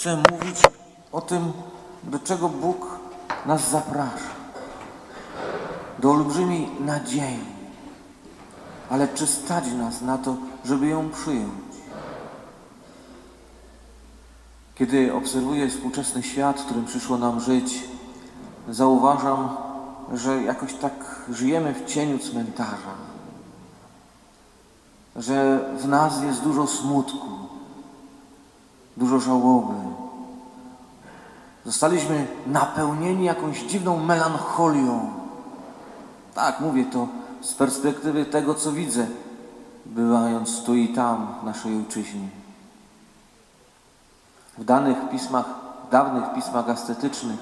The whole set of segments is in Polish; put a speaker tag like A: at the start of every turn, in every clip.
A: chcę mówić o tym, do czego Bóg nas zaprasza. Do olbrzymiej nadziei. Ale czy stać nas na to, żeby ją przyjąć? Kiedy obserwuję współczesny świat, w którym przyszło nam żyć, zauważam, że jakoś tak żyjemy w cieniu cmentarza. Że w nas jest dużo smutku, dużo żałoby. Zostaliśmy napełnieni jakąś dziwną melancholią. Tak, mówię to z perspektywy tego, co widzę, bywając tu i tam w naszej ojczyźnie. W danych pismach, dawnych pismach ascetycznych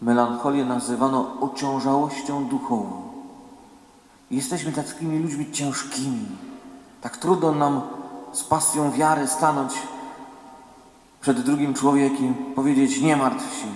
A: melancholię nazywano ociążałością duchową. Jesteśmy takimi ludźmi ciężkimi. Tak trudno nam z pasją wiary stanąć przed drugim człowiekiem, powiedzieć nie martw się.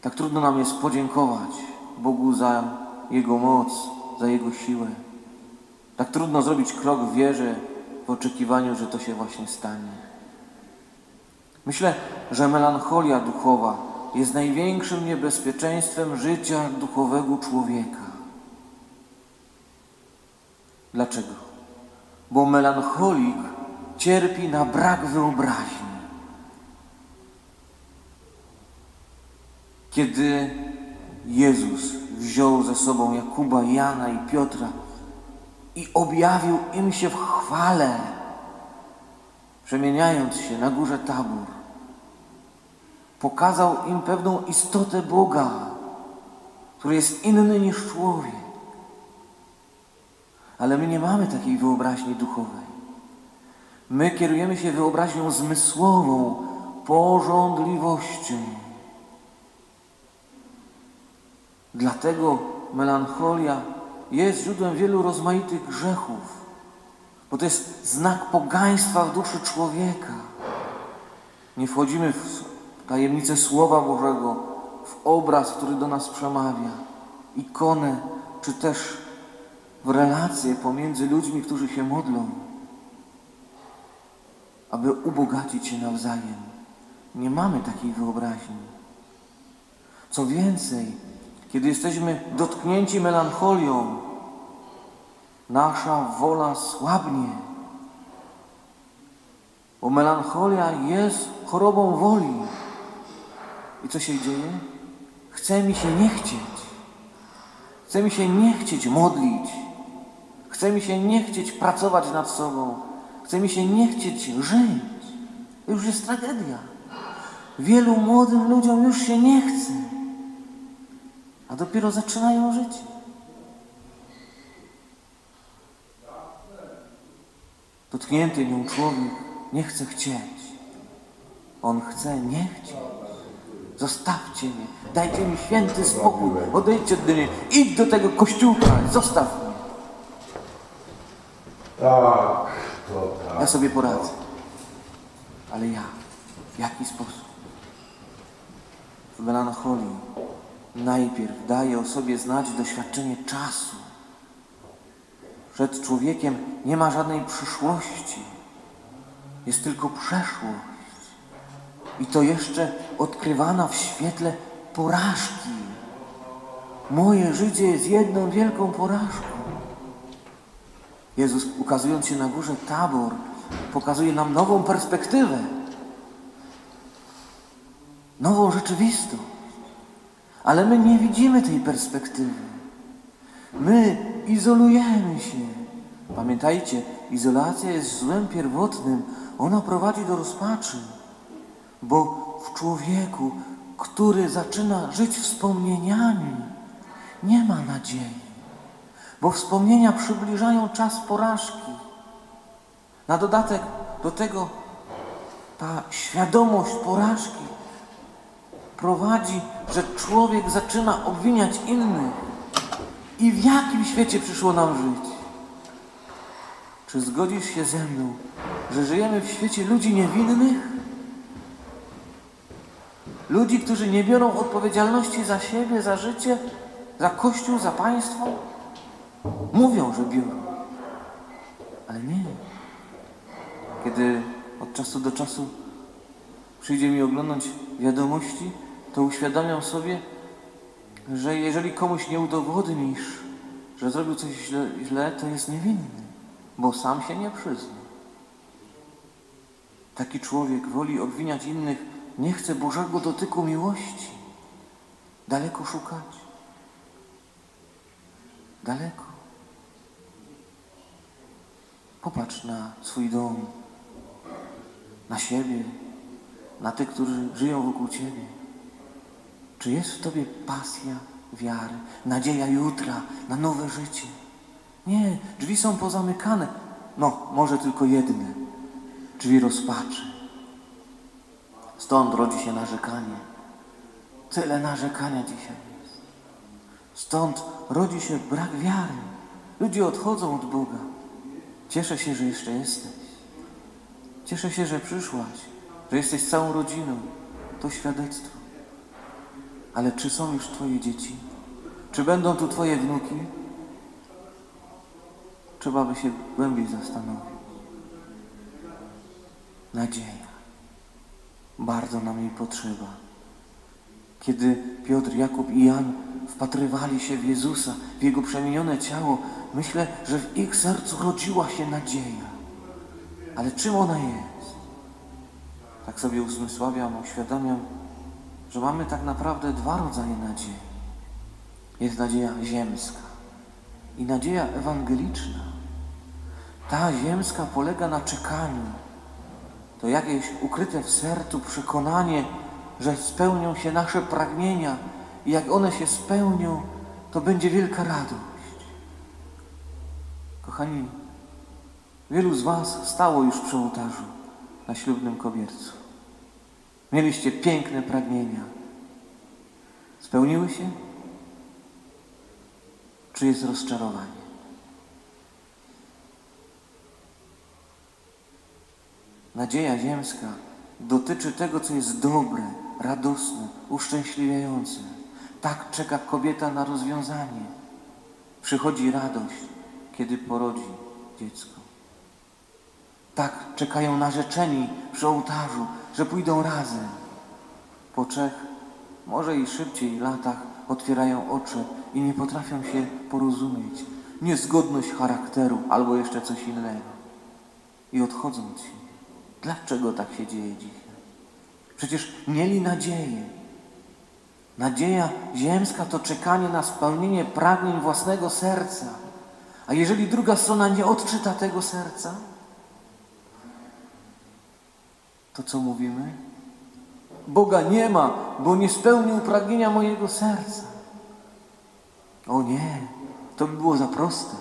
A: Tak trudno nam jest podziękować Bogu za Jego moc, za Jego siłę. Tak trudno zrobić krok w wierze w oczekiwaniu, że to się właśnie stanie. Myślę, że melancholia duchowa jest największym niebezpieczeństwem życia duchowego człowieka. Dlaczego? Bo melancholik cierpi na brak wyobraźni. Kiedy Jezus wziął ze sobą Jakuba, Jana i Piotra i objawił im się w chwale, przemieniając się na górze Tabór, pokazał im pewną istotę Boga, który jest inny niż człowiek. Ale my nie mamy takiej wyobraźni duchowej. My kierujemy się wyobraźnią zmysłową, porządliwością. Dlatego melancholia jest źródłem wielu rozmaitych grzechów, bo to jest znak pogaństwa w duszy człowieka. Nie wchodzimy w tajemnicę Słowa Bożego, w obraz, który do nas przemawia, ikonę, czy też w relacje pomiędzy ludźmi, którzy się modlą, aby ubogacić się nawzajem. Nie mamy takiej wyobraźni. Co więcej, kiedy jesteśmy dotknięci melancholią, nasza wola słabnie. Bo melancholia jest chorobą woli. I co się dzieje? Chce mi się nie chcieć. Chce mi się nie chcieć modlić. Chce mi się nie chcieć pracować nad sobą. Chce mi się nie chcieć żyć. Już jest tragedia. Wielu młodym ludziom już się nie chce, a dopiero zaczynają życie. Dotknięty nią człowiek nie chce chcieć. On chce nie chcieć. Zostawcie mnie, dajcie mi święty spokój, odejdźcie od mnie, idź do tego kościółka, zostaw mnie.
B: Tak.
A: Ja sobie poradzę. Ale ja, w jaki sposób? W melancholii najpierw daje o sobie znać doświadczenie czasu. Przed człowiekiem nie ma żadnej przyszłości. Jest tylko przeszłość. I to jeszcze odkrywana w świetle porażki. Moje życie jest jedną wielką porażką. Jezus, ukazując się na górze Tabor, pokazuje nam nową perspektywę, nową rzeczywistość. Ale my nie widzimy tej perspektywy. My izolujemy się. Pamiętajcie, izolacja jest złem pierwotnym. Ona prowadzi do rozpaczy, bo w człowieku, który zaczyna żyć wspomnieniami, nie ma nadziei bo wspomnienia przybliżają czas porażki. Na dodatek do tego ta świadomość porażki prowadzi, że człowiek zaczyna obwiniać innych. I w jakim świecie przyszło nam żyć? Czy zgodzisz się ze mną, że żyjemy w świecie ludzi niewinnych? Ludzi, którzy nie biorą odpowiedzialności za siebie, za życie, za Kościół, za państwo? Mówią, że biorą, ale nie. Kiedy od czasu do czasu przyjdzie mi oglądać wiadomości, to uświadamiam sobie, że jeżeli komuś nie udowodnisz, że zrobił coś źle, źle, to jest niewinny, bo sam się nie przyzna. Taki człowiek woli obwiniać innych, nie chce Bożego dotyku miłości. Daleko szukać. Daleko. Popatrz na swój dom, na siebie, na tych, którzy żyją wokół Ciebie. Czy jest w Tobie pasja wiary, nadzieja jutra na nowe życie? Nie, drzwi są pozamykane. No, może tylko jedne. Drzwi rozpaczy. Stąd rodzi się narzekanie. Tyle narzekania dzisiaj jest. Stąd rodzi się brak wiary. Ludzie odchodzą od Boga. Cieszę się, że jeszcze jesteś. Cieszę się, że przyszłaś, że jesteś całą rodziną. To świadectwo. Ale czy są już Twoje dzieci? Czy będą tu Twoje wnuki? Trzeba by się głębiej zastanowić. Nadzieja. Bardzo nam jej potrzeba. Kiedy Piotr, Jakub i Jan wpatrywali się w Jezusa, w Jego przemienione ciało, myślę, że w ich sercu rodziła się nadzieja. Ale czym ona jest? Tak sobie uzmysławiam, uświadamiam, że mamy tak naprawdę dwa rodzaje nadziei. Jest nadzieja ziemska i nadzieja ewangeliczna. Ta ziemska polega na czekaniu. To jakieś ukryte w sercu przekonanie, że spełnią się nasze pragnienia i jak one się spełnią, to będzie wielka radość. Kochani, wielu z Was stało już przy ołtarzu na ślubnym kobiercu. Mieliście piękne pragnienia. Spełniły się? Czy jest rozczarowanie? Nadzieja ziemska dotyczy tego, co jest dobre, radosne, uszczęśliwiające. Tak czeka kobieta na rozwiązanie. Przychodzi radość, kiedy porodzi dziecko. Tak czekają narzeczeni przy ołtarzu, że pójdą razem. Po trzech, może i szybciej latach otwierają oczy i nie potrafią się porozumieć. Niezgodność charakteru albo jeszcze coś innego. I odchodzą od siebie. Dlaczego tak się dzieje dzisiaj? Przecież mieli nadzieję. Nadzieja ziemska to czekanie na spełnienie pragnień własnego serca. A jeżeli druga strona nie odczyta tego serca, to co mówimy? Boga nie ma, bo nie spełnił pragnienia mojego serca. O nie, to by było za proste.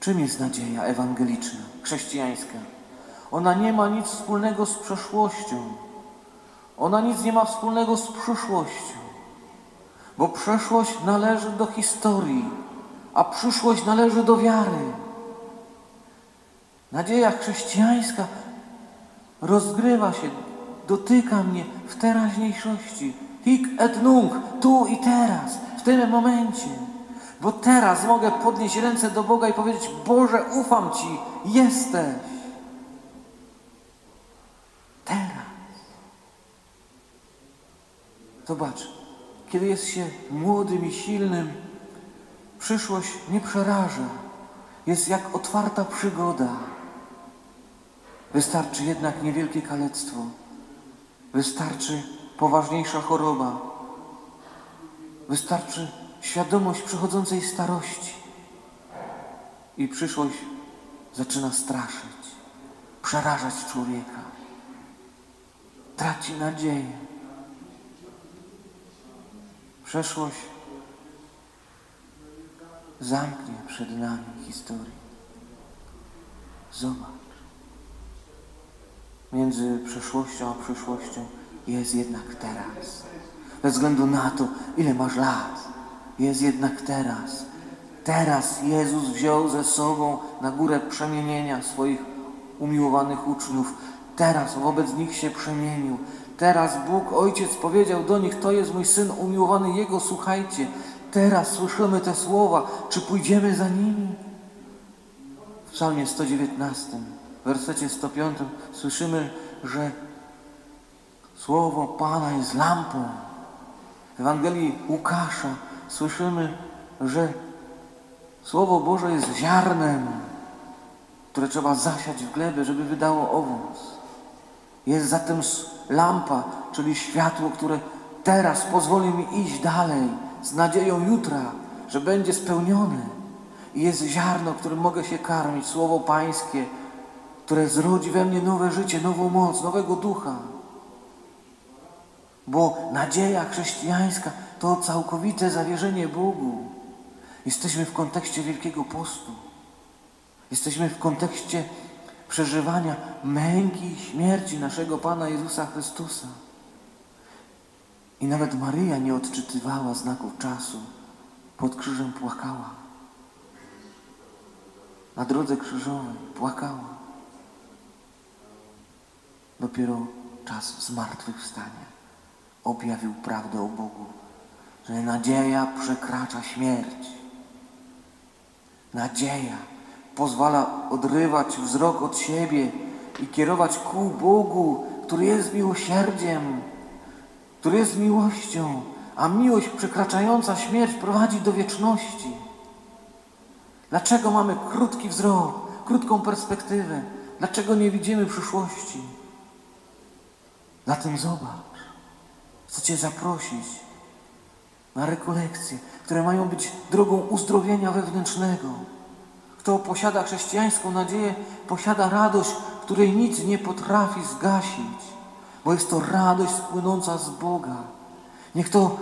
A: Czym jest nadzieja ewangeliczna, chrześcijańska? Ona nie ma nic wspólnego z przeszłością. Ona nic nie ma wspólnego z przyszłością. Bo przeszłość należy do historii, a przyszłość należy do wiary. Nadzieja chrześcijańska rozgrywa się, dotyka mnie w teraźniejszości. Hic et nunc, tu i teraz, w tym momencie. Bo teraz mogę podnieść ręce do Boga i powiedzieć: Boże, ufam Ci, jesteś. Teraz. Zobacz, kiedy jest się młodym i silnym, przyszłość nie przeraża. Jest jak otwarta przygoda. Wystarczy jednak niewielkie kalectwo. Wystarczy poważniejsza choroba. Wystarczy świadomość przychodzącej starości. I przyszłość zaczyna straszyć, przerażać człowieka. Traci nadzieję. Przeszłość zamknie przed nami historię. Zobacz. Między przeszłością a przyszłością jest jednak teraz. Bez względu na to, ile masz lat, jest jednak teraz. Teraz Jezus wziął ze sobą na górę przemienienia swoich umiłowanych uczniów. Teraz wobec nich się przemienił. Teraz Bóg Ojciec powiedział do nich: To jest mój syn umiłowany, jego słuchajcie. Teraz słyszymy te słowa. Czy pójdziemy za nimi? W Psalmie 119, wersecie 105 słyszymy, że Słowo Pana jest lampą. W Ewangelii Łukasza słyszymy, że Słowo Boże jest ziarnem, które trzeba zasiać w glebę, żeby wydało owoc. Jest zatem lampa, czyli światło, które teraz pozwoli mi iść dalej z nadzieją jutra, że będzie spełnione. I jest ziarno, którym mogę się karmić, Słowo Pańskie, które zrodzi we mnie nowe życie, nową moc, nowego ducha. Bo nadzieja chrześcijańska to całkowite zawierzenie Bogu. Jesteśmy w kontekście Wielkiego Postu. Jesteśmy w kontekście przeżywania męki i śmierci naszego Pana Jezusa Chrystusa. I nawet Maryja nie odczytywała znaków czasu. Pod krzyżem płakała. Na drodze krzyżowej płakała. Dopiero czas zmartwychwstania objawił prawdę o Bogu, że nadzieja przekracza śmierć. Nadzieja pozwala odrywać wzrok od siebie i kierować ku Bogu, który jest miłosierdziem, który jest miłością, a miłość przekraczająca śmierć prowadzi do wieczności. Dlaczego mamy krótki wzrok, krótką perspektywę? Dlaczego nie widzimy przyszłości? Zatem zobacz, chcę Cię zaprosić na rekolekcje, które mają być drogą uzdrowienia wewnętrznego. Kto posiada chrześcijańską nadzieję, posiada radość, której nic nie potrafi zgasić, bo jest to radość płynąca z Boga. Niech to,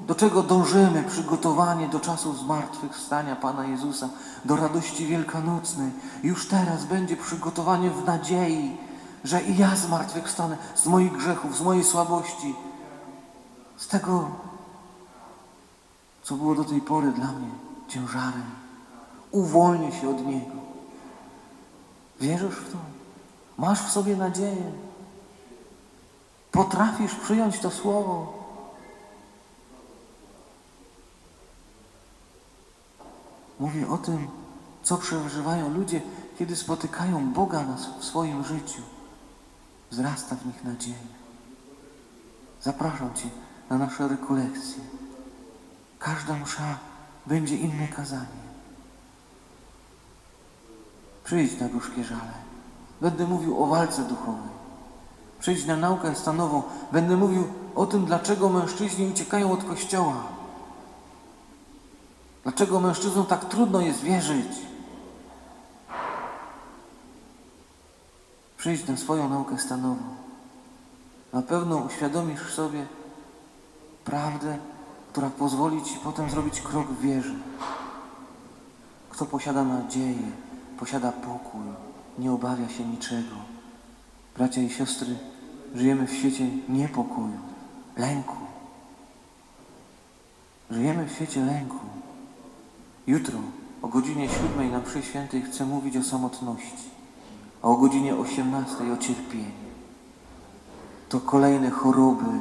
A: do czego dążymy, przygotowanie do czasu zmartwychwstania Pana Jezusa, do radości wielkanocnej, już teraz będzie przygotowanie w nadziei, że i ja zmartwychwstanę z moich grzechów, z mojej słabości, z tego, co było do tej pory dla mnie ciężarem. Uwolnię się od niego. Wierzysz w to? Masz w sobie nadzieję? Potrafisz przyjąć to słowo? Mówię o tym, co przeżywają ludzie, kiedy spotykają Boga w swoim życiu. Wzrasta w nich nadzieja. Zapraszam Cię na nasze rekolekcje. Każda msza będzie inne kazanie. Przyjdź na gorzkie żale. Będę mówił o walce duchowej. Przyjdź na naukę stanową. Będę mówił o tym, dlaczego mężczyźni uciekają od kościoła. Dlaczego mężczyznom tak trudno jest wierzyć. Przyjdź na swoją naukę stanową. Na pewno uświadomisz sobie prawdę, która pozwoli Ci potem zrobić krok w wierze. Kto posiada nadzieję, posiada pokój, nie obawia się niczego. Bracia i siostry, żyjemy w świecie niepokoju, lęku. Żyjemy w świecie lęku. Jutro o godzinie siódmej na mszy świętej chcę mówić o samotności, a o godzinie osiemnastej o cierpieniu. To kolejne choroby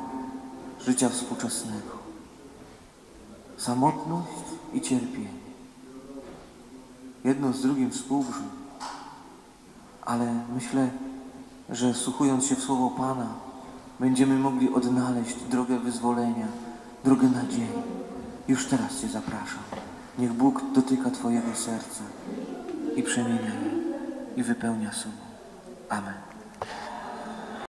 A: życia współczesnego. Samotność i cierpienie. Jedno z drugim współbrzmi. Ale myślę, że słuchując się w słowo Pana, będziemy mogli odnaleźć drogę wyzwolenia, drogę nadziei. Już teraz Cię zapraszam. Niech Bóg dotyka Twojego serca i przemienia je i wypełnia sobą. Amen.